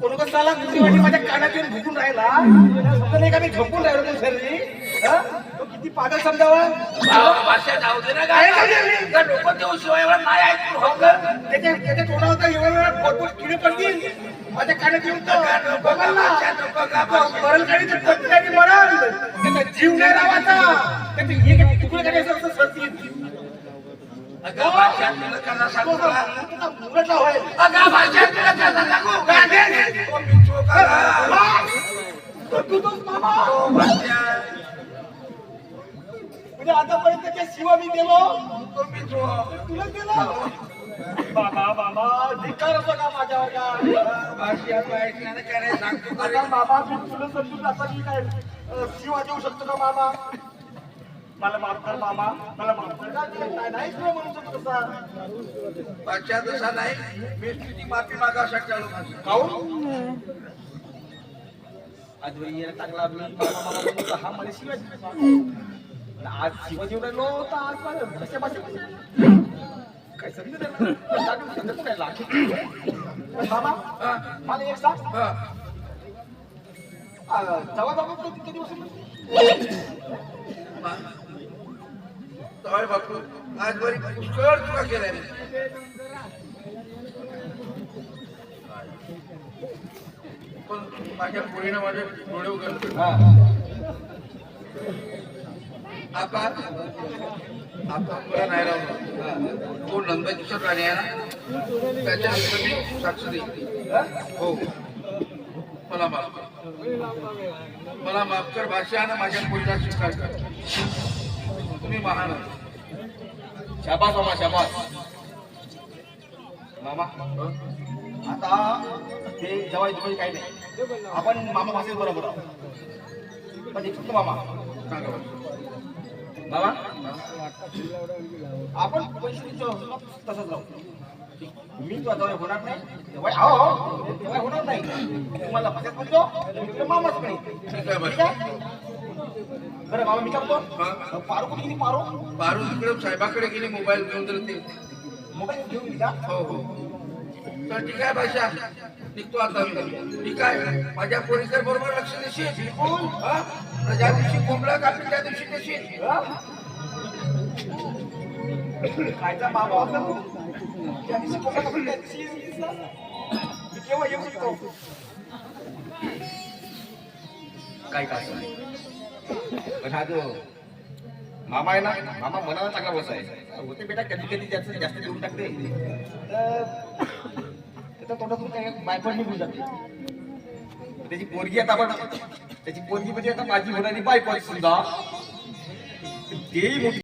कोण तुझी वाटी माझ्या कानात येऊन भुकून राहिला समजा नाही का मी झोपून राहिलो तो शरीरी हा? तो किती पागल समजावा भाषा जाऊ दे ना काय काय काय का डोकं देऊ शिवाय एवढं नाही ऐकून हो का? त्याच्या त्याच्या तोंडावर एवढ्या वेळा पोटपोट किडे पडतील माझ्या कानात येऊन तो का नको बघाल ना भाषा नको का भाषा? मरल काढी तर मरल त्याचा जीव नाही लावायचा त्याचे एक तुकडे काढायचं असं सरतील अगं भाषा तुला कसा सांगू का? तुझा मुरडला होय अगं भाषा म्हणजे आतापर्यंत त्या शिवा मी गेलो तो मी चो- तुला गेलो? बाबा बाबा असतो का माझ्यावर का काय बाबा मी तुला समजून आता मी काय? शिवा देऊ शकतो का मामा मला माफ कर मामा मला माफ कर. का नाही नाही तुला म्हणू शकतो तसा. भाषा तसा नाही. मी तुझी माफी आलो भाषा. काहून? आज चांगला हा मला शिवा दिला. आज शिवा देऊ राहिलो तर आज मला भाषा भाषा. काय समजत नाही समजत. पण हा, मला एक सांग जेव्हा बाबा बसून मा- होय बापू आज बरी पुष्कळ तुला केलाय मी. पण माझ्या पोरीनं माझे डोळे उघडले आता आता मला नाही राहून तो नंदा दिसत राणी आहे ना. त्याच्यानंतर मी साक्ष हो. मला माफ कर. मला माफ कर. भाषा आणि माझ्या पोरीला स्वीकार कर. तुम्ही महान. शाबास मामा शाबास. मामा. आता ते जवाई जवाई काही नाही. आपण मामा भाषेत बरोबर आहोत पण मामा. सांगा. मामा आपण पैसे तसंच राहू. मी तुझा जवळ होणार नाही आहो हो. जवळ होणार नाही. तुम्हाला भाषेत म्हणतो मी तुला मामाच. ठीक आहे बरं मामा मी काय म्हणतो हा. पारू कुठे गेली? पारू? बारू तिकडे साहेबाकडे गेले मोबाईल घेऊन तर ते मोबाईल घेऊन गेली का? हो हो. तर ठीक आहे भाषा? निघतो आता मी ठीक आहे माझ्या पोरीकर बरोबर लक्ष देशील? हा? ज्या दिवशी कोंबडा कापली त्या दिवशी देशील? होता त्या दिवशी कोणता कपडे त्या दिवशी केव्हा येऊ शकतो काय काय पण हा जो मामा आहे ना मामा मनाला चांगला बस आहे होते बेटा कधी कधी जास्त जास्त देऊन टाकते. तर त्याच्या तोंडातून काही बायपण निघून जाते. त्याची पोरगी आता आपण त्याची पोरगी म्हणजे आता माझी होणारी बायको सुद्धा. तेही मोठी